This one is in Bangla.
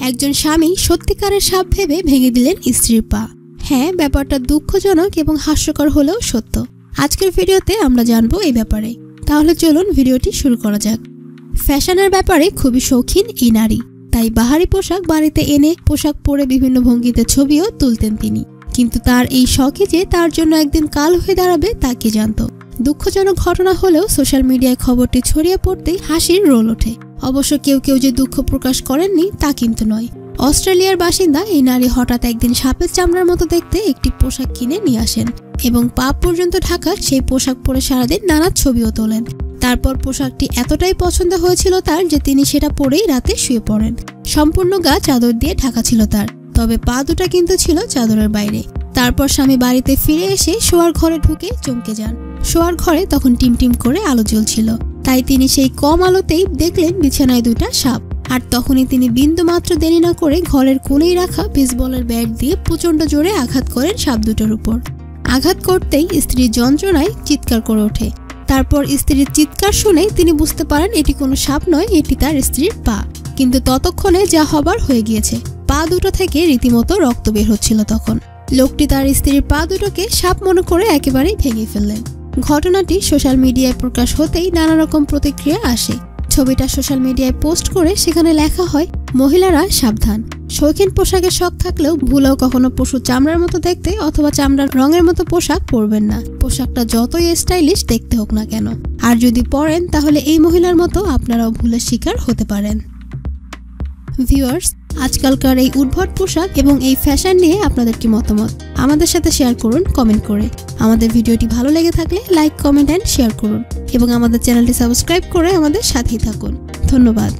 একজন স্বামী সত্যিকারের সাপ ভেবে ভেঙে দিলেন স্ত্রীর পা। হ্যাঁ ব্যাপারটা দুঃখজনক এবং হাস্যকর হলেও সত্য। আজকের ভিডিওতে আমরা জানব এই ব্যাপারে। তাহলে চলুন ভিডিওটি শুরু করা যাক। ফ্যাশনের ব্যাপারে খুবই শৌখিন এই নারী। তাই বাহারি পোশাক বাড়িতে এনে পোশাক পরে বিভিন্ন ভঙ্গিতে ছবিও তুলতেন তিনি। কিন্তু তার এই শখে যে তার জন্য একদিন কাল হয়ে দাঁড়াবে তা কে জানত? দুঃখজনক ঘটনা হলেও সোশ্যাল মিডিয়ায় খবরটি ছড়িয়ে পড়তেই হাসির রোল ওঠে। অবশ্য কেউ কেউ যে দুঃখ প্রকাশ করেননি, তা কিন্তু নয়। অস্ট্রেলিয়ার বাসিন্দা এই নারী হঠাৎ একদিন সাপের চামড়ার মতো দেখতে একটি পোশাক কিনে নিয়ে আসেন এবং পা পর্যন্ত ঢাকা সেই পোশাক পরে সারাদিন নানা ছবিও তোলেন। তারপর পোশাকটি এতটাই পছন্দ হয়েছিল তার যে তিনি সেটা পরেই রাতে শুয়ে পড়েন। সম্পূর্ণ গা চাদর দিয়ে ঢাকা ছিল তার, তবে পা দুটা কিন্তু ছিল চাদরের বাইরে। তারপর স্বামী বাড়িতে ফিরে এসে শোয়ার ঘরে ঢুকে চমকে যান। শোয়ার ঘরে তখন টিম টিম করে আলো জ্বলছিল। তাই তিনি সেই কম আলোতেই দেখলেন বিছানায় দুটা সাপ। আর তখনই তিনি বিন্দু মাত্র দেরি না করে ঘরের কোণেই রাখা বেসবলের ব্যাট দিয়ে প্রচণ্ড জোরে আঘাত করেন সাপ দুটোর উপর। আঘাত করতেই স্ত্রীর যন্ত্রণায় চিৎকার করে ওঠে। তারপর স্ত্রীর চিৎকার শুনে তিনি বুঝতে পারেন এটি কোনো সাপ নয়, এটি তার স্ত্রীর পা। কিন্তু ততক্ষণে যা হবার হয়ে গিয়েছে। পা দুটো থেকে রীতিমতো রক্ত বের হচ্ছিল তখন। লোকটি তার স্ত্রীর পা দুটোকে সাপ মনে করে একেবারেই ভেঙে ফেললেন ঘটনাটি সোশ্যাল মিডিয়ায় প্রকাশ হতেই নানা রকম প্রতিক্রিয়া আসে। ছবিটা সোশ্যাল মিডিয়ায় পোস্ট করে সেখানে লেখা হয়, মহিলারা সাবধান। শৌখিন পোশাকের শখ থাকলেও ভুলেও কখনো পশু চামড়ার মতো দেখতে অথবা চামড়ার রঙের মতো পোশাক পরবেন না। পোশাকটা যতই স্টাইলিশ দেখতে হোক না কেন। আর যদি পরেন, তাহলে এই মহিলার মতো আপনারাও ভুলের শিকার হতে পারেন। ভিউয়ার্স আজকালকার এই উদ্ভট পোশাক এবং এই ফ্যাশন নিয়ে আপনাদের কি মতামত? আমাদের সাথে শেয়ার করুন কমেন্ট করে। আমাদের ভিডিওটি ভালো লেগে থাকলে লাইক, কমেন্ট অ্যান্ড শেয়ার করুন। এবং আমাদের চ্যানেলটি সাবস্ক্রাইব করে আমাদের সাথেই থাকুন। ধন্যবাদ।